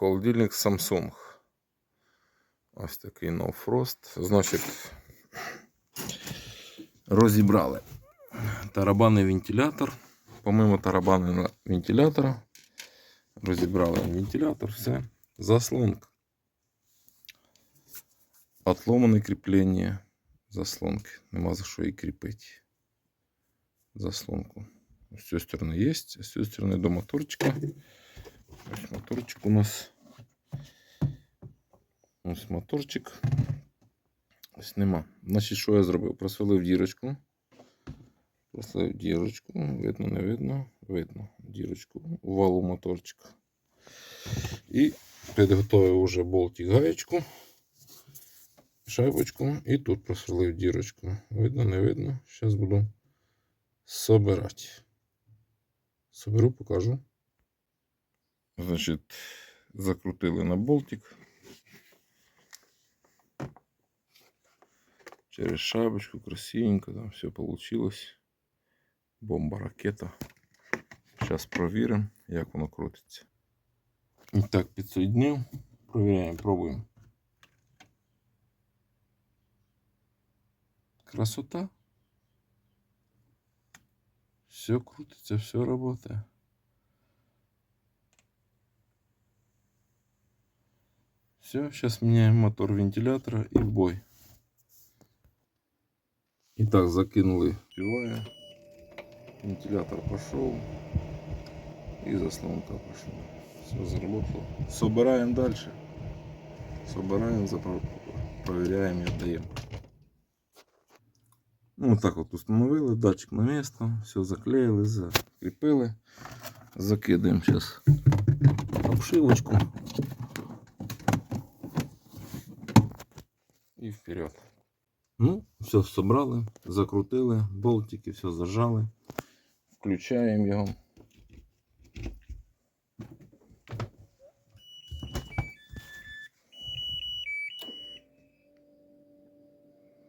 Холодильник Samsung. Ось такий No Frost. Значить, розібрали тарабанний вентилятор. Помимо тарабанного вентилятора, розібрали вентилятор, все. Заслонка. Отломане кріплення заслонки. Нема за що її кріпити. Заслонку. С той стороны есть, а с той стороны до моторчика. Ось моторчик у нас. Ось моторчик. Ось нема. Значить, що я зробив? Просверлив дірочку. Просверлив дірочку. Видно, не видно. Видно дірочку валу моторчика. І підготовив уже болтик гаєчку. Шайбочку. І тут просверлив дірочку. Видно, не видно. Зараз буду собирати. Соберу, покажу. Значить, закрутили на болтик. Через шайбочку красивенько, там все получилось. Бомба ракета. Зараз провіримо, як воно крутиться. І так, підсоединив. Провіряємо, пробуємо. Красота. Все крутится, все работает. Все, сейчас меняем мотор вентилятора и в бой. Итак, закинули пивая. Вентилятор пошел. И заслонка пошла. Все заработало. Собираем дальше. Собираем, запро- проверяем и отдаем. Ну, так от установили, датчик на місце, все заклеїли, закріпили. Закидаємо зараз обшивочку. І вперед. Ну, все собрали, закрутили, болтики, все зажали. Включаємо його.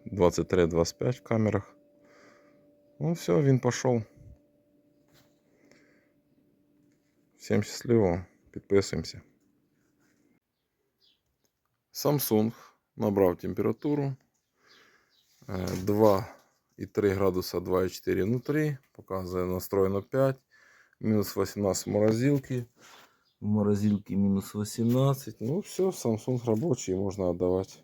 Двадцять три, двадцять п'ять в камерах. Ну все, він пішов. Всім щасливо, підписуємося. Samsung набрав температуру е, 2,3 градуса 2,4 внутрі. Показує настроєно 5. Мінус 18 в морозилки. В морозилке минус 18. Ну все, Samsung рабочий, можно отдавать.